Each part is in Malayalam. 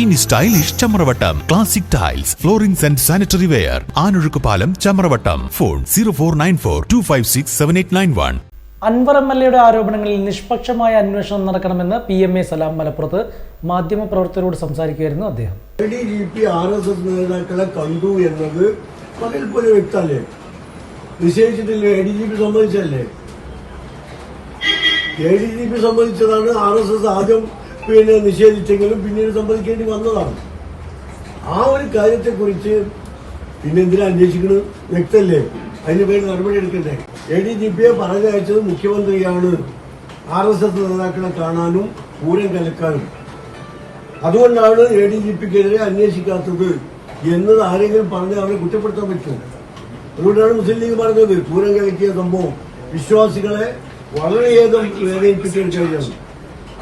ഇനി stylish Chamravattam. Classic tiles floorings and sanitary ware Anozhukkupalam Chamravattam. Phone zero four nine four two five six seven eight nine one Anvar M L എയുടെ ആരോപണങ്ങളിൽ നിഷ്പക്ഷമായ അന്വേഷണം നടക്കണമെന്ന് പി എം എ സലാം മലപ്പുറത്ത് മാധ്യമപ്രവർത്തകരോട് സംസാരിക്കുകയായിരുന്നു അദ്ദേഹം. ആർ എസ് എസ് നേതാക്കളെ കണ്ടു എന്നത് പകൽ പോലെ വ്യക്തമല്ലേ? നിശ്ചയിച്ചിട്ടില്ലേ എ ഡി ജി പി സംബന്ധിച്ചല്ലേ? എ ഡി ജി പി സംബന്ധിച്ചതാണ് ആർ എസ് എസ് ആദ്യം പിന്നെ നിഷേധിച്ചെങ്കിലും പിന്നീട് സമ്മതിക്കേണ്ടി വന്നതാണ്. ആ ഒരു കാര്യത്തെക്കുറിച്ച് പിന്നെ എന്തിനാ അന്വേഷിക്കുന്നത് വ്യക്തമല്ലേ അതിന് പേര് നടപടി എടുക്കണ്ടേ? എ ഡി ജി പിയെ പറഞ്ഞയച്ചത് മുഖ്യമന്ത്രിയാണ്. ആർ എസ് എസ് നേതാക്കളെ കാണാനും പൂരം കലക്കാനും. അതുകൊണ്ടാണ് എ ഡി ജി പിക്കെതിരെ അന്വേഷിക്കാത്തത് എന്നത് ആരെങ്കിലും പറഞ്ഞ് അവരെ കുറ്റപ്പെടുത്താൻ പറ്റുമോ അതുകൊണ്ടാണ് മുസ്ലിം ലീഗ് പറഞ്ഞത്. പൂരം കലക്കിയ സംഭവം വിശ്വാസികളെ വളരെയധികം വേദനിപ്പിക്കാൻ കഴിയാണ്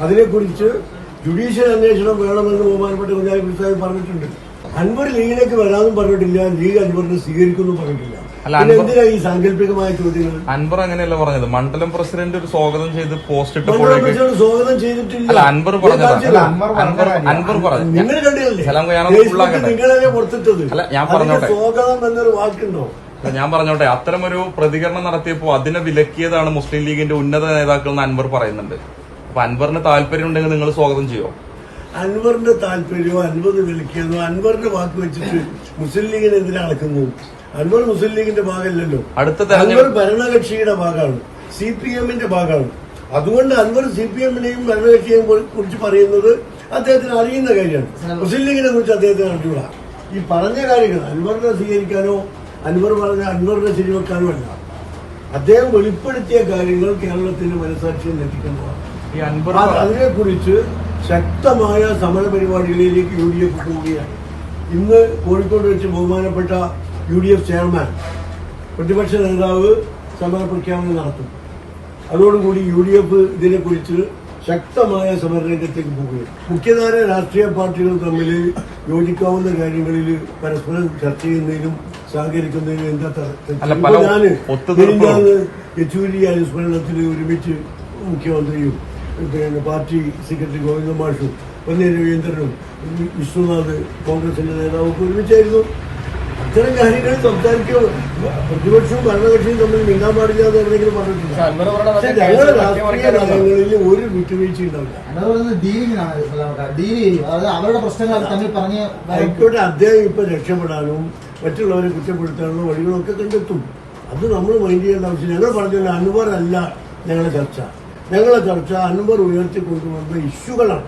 അതിനെക്കുറിച്ച് ജുഡീഷ്യൽ അന്വേഷണം വേണമെന്ന് ബഹുമാനപ്പെട്ട കുഞ്ഞാലി പ്രസാദ് പറഞ്ഞിട്ടുണ്ട്. അൻവർ ലീഗിലേക്ക് വരാമെന്നും പറഞ്ഞിട്ടില്ല ലീഗ് അൻവറിനെ സ്വീകരിക്കുമെന്നും പറഞ്ഞിട്ടില്ല. അല്ല, പിന്നെ അൻവർ- എന്തിനാ ഈ സാങ്കല്പികമായ ചോദ്യങ്ങൾ? അൻവർ അങ്ങനെയല്ല പറഞ്ഞത്. മണ്ഡലം പ്രസിഡന്റ് ഒരു സ്വാഗതം ചെയ്ത് പോസ്റ്റ് ഇട്ട് ഇട്ടപ്പോഴേക്ക് സ്വാഗതം ചെയ്തിട്ടില്ല. അല്ല അൻവർ പറഞ്ഞതാ. അൻവർ അൻവർ പറഞ്ഞു നിങ്ങൾ കണ്ടില്ലേ? നിങ്ങളല്ലേ പുറത്തിട്ടത്? അല്ല, ഞാൻ പറഞ്ഞോട്ടെ. സ്വാഗതം എന്നൊരു വാക്കുണ്ടോ? ഞാൻ പറഞ്ഞോട്ടെ. അത്തരമൊരു പ്രതികരണം നടത്തിയപ്പോൾ അതിനെ വിലക്കിയതാണ് മുസ്ലിം ലീഗിന്റെ ഉന്നത നേതാക്കൾ എന്ന് അൻവർ പറയുന്നുണ്ട്. അപ്പൊ അൻവറിന് താല്പര്യം ഉണ്ടെങ്കിൽ നിങ്ങൾ സ്വാഗതം ചെയ്യോ? അൻവറിന്റെ താല്പര്യമോ അൻവർ വിളിക്കുന്നതോ അൻവറിന്റെ വാക്ക് വെച്ചിട്ട് മുസ്ലിം ലീഗിനെ എന്തിനാ അൻവർ മുസ്ലിം ലീഗിന്റെ ഭാഗമല്ലല്ലോ. അടുത്ത അൻവർ ഭരണകക്ഷിയുടെ ഭാഗമാണ് സി പി എമ്മിന്റെ ഭാഗമാണ്. അതുകൊണ്ട് അൻവർ സി പി എമ്മിനെയും ഭരണകക്ഷിയെയും കുറിച്ച് പറയുന്നത് അദ്ദേഹത്തിന് അറിയുന്ന കാര്യമാണ്. മുസ്ലിം ലീഗിനെ കുറിച്ച് അദ്ദേഹത്തിന് അറിഞ്ഞൂടാ ഈ പറഞ്ഞ കാര്യങ്ങൾ അൻവറിനെ സ്വീകരിക്കാനോ അൻവർ പറഞ്ഞ അൻവറിനെ ശരിവെക്കാനോ അല്ല. അദ്ദേഹം വെളിപ്പെടുത്തിയ കാര്യങ്ങൾ കേരളത്തിന്റെ മനസാക്ഷിയിൽ അത് അതിനെക്കുറിച്ച് ശക്തമായ സമര പരിപാടികളിലേക്ക് യു ഡി എഫ് പോവുകയാണ്. ഇന്ന് കോഴിക്കോട് വെച്ച് ബഹുമാനപ്പെട്ട യു ഡി എഫ് ചെയർമാൻ പ്രതിപക്ഷ നേതാവ് സമര പ്രഖ്യാപനം നടത്തും. അതോടുകൂടി യു ഡി എഫ് ഇതിനെക്കുറിച്ച് ശക്തമായ സമരരംഗത്തേക്ക് പോവുകയാണ്. മുഖ്യധാര രാഷ്ട്രീയ പാർട്ടികൾ തമ്മിൽ യോജിക്കാവുന്ന കാര്യങ്ങളിൽ പരസ്പരം ചർച്ച ചെയ്യുന്നതിനും സഹകരിക്കുന്നതിനും എന്താ ഞാൻ യെച്ചൂരി അനുസ്മരണത്തിൽ ഒരുമിച്ച് മുഖ്യമന്ത്രിയും പിന്നെ പാർട്ടി സെക്രട്ടറി ഗോവിന്ദ മാഷും പൊന്നി രവീന്ദ്രനും വിശ്വനാഥ് കോൺഗ്രസിന്റെ നേതാവൊക്കെ ഒരുമിച്ചായിരുന്നു. അത്തരം കാര്യങ്ങൾ സംസാരിക്കുക പ്രതിപക്ഷവും ഭരണകക്ഷിയും തമ്മിൽ മിണ്ടാൻ പാടില്ല എന്ന് പറഞ്ഞിട്ടുണ്ട്? പറഞ്ഞിട്ടില്ല പക്ഷേ ഞങ്ങളുടെ രാഷ്ട്രീയ നയങ്ങളിൽ ഒരു വിട്ടുവീഴ്ച ഉണ്ടാവില്ല. അവരുടെ പ്രശ്നങ്ങൾ അവർ തമ്മിൽ പറഞ്ഞ് ആയിക്കോട്ടെ അദ്ദേഹം ഇപ്പൊ രക്ഷപ്പെടാനും മറ്റുള്ളവരെ കുറ്റപ്പെടുത്താനുള്ള വഴികളൊക്കെ കണ്ടെത്തും. അത് നമ്മൾ മൈൻഡ് ചെയ്യേണ്ട ആവശ്യം ഞങ്ങൾ പറഞ്ഞല്ലോ അല്ല ഞങ്ങളുടെ ചർച്ച. ഞങ്ങളുടെ ചർച്ച അൻവർ ഉയർത്തിക്കൊണ്ടുവന്ന ഇഷ്യൂകളാണ്.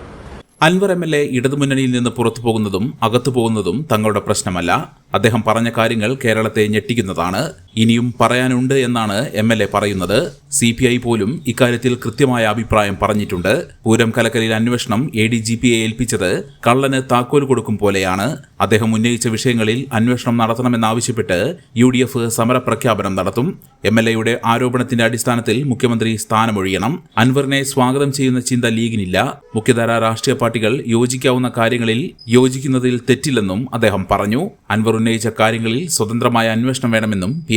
അൻവർ എം എൽ എ ഇടതുമുന്നണിയിൽ നിന്ന് പുറത്തു പോകുന്നതും അകത്തു പോകുന്നതും തങ്ങളുടെ പ്രശ്നമല്ല. അദ്ദേഹം പറഞ്ഞ കാര്യങ്ങൾ കേരളത്തെ ഞെട്ടിക്കുന്നതാണ്. ഇനിയും പറയാനുണ്ട് എന്നാണ് എം എൽ എ പറയുന്നത്. സി പി ഐ പോലും ഇക്കാര്യത്തിൽ കൃത്യമായ അഭിപ്രായം പറഞ്ഞിട്ടുണ്ട്. പൂരം കലക്കലിൽ അന്വേഷണം എ ഡി ജി പിയെ ഏൽപ്പിച്ചത് കള്ളന് താക്കോൽ കൊടുക്കും പോലെയാണ്. അദ്ദേഹം ഉന്നയിച്ച വിഷയങ്ങളിൽ അന്വേഷണം നടത്തണമെന്നാവശ്യപ്പെട്ട് യു ഡി എഫ് സമരപ്രഖ്യാപനം നടത്തും. എം എൽ എയുടെ ആരോപണത്തിന്റെ അടിസ്ഥാനത്തിൽ മുഖ്യമന്ത്രി സ്ഥാനമൊഴിയണം. അൻവറിനെ സ്വാഗതം ചെയ്യുന്ന ചിന്ത ലീഗിനില്ല. മുഖ്യധാര രാഷ്ട്രീയ പാർട്ടികൾ യോജിക്കാവുന്ന കാര്യങ്ങളിൽ യോജിക്കുന്നതിൽ തെറ്റില്ലെന്നും അദ്ദേഹം പറഞ്ഞു. അൻവർ ഉന്നയിച്ച കാര്യങ്ങളിൽ സ്വതന്ത്രമായ അന്വേഷണം വേണമെന്നും പി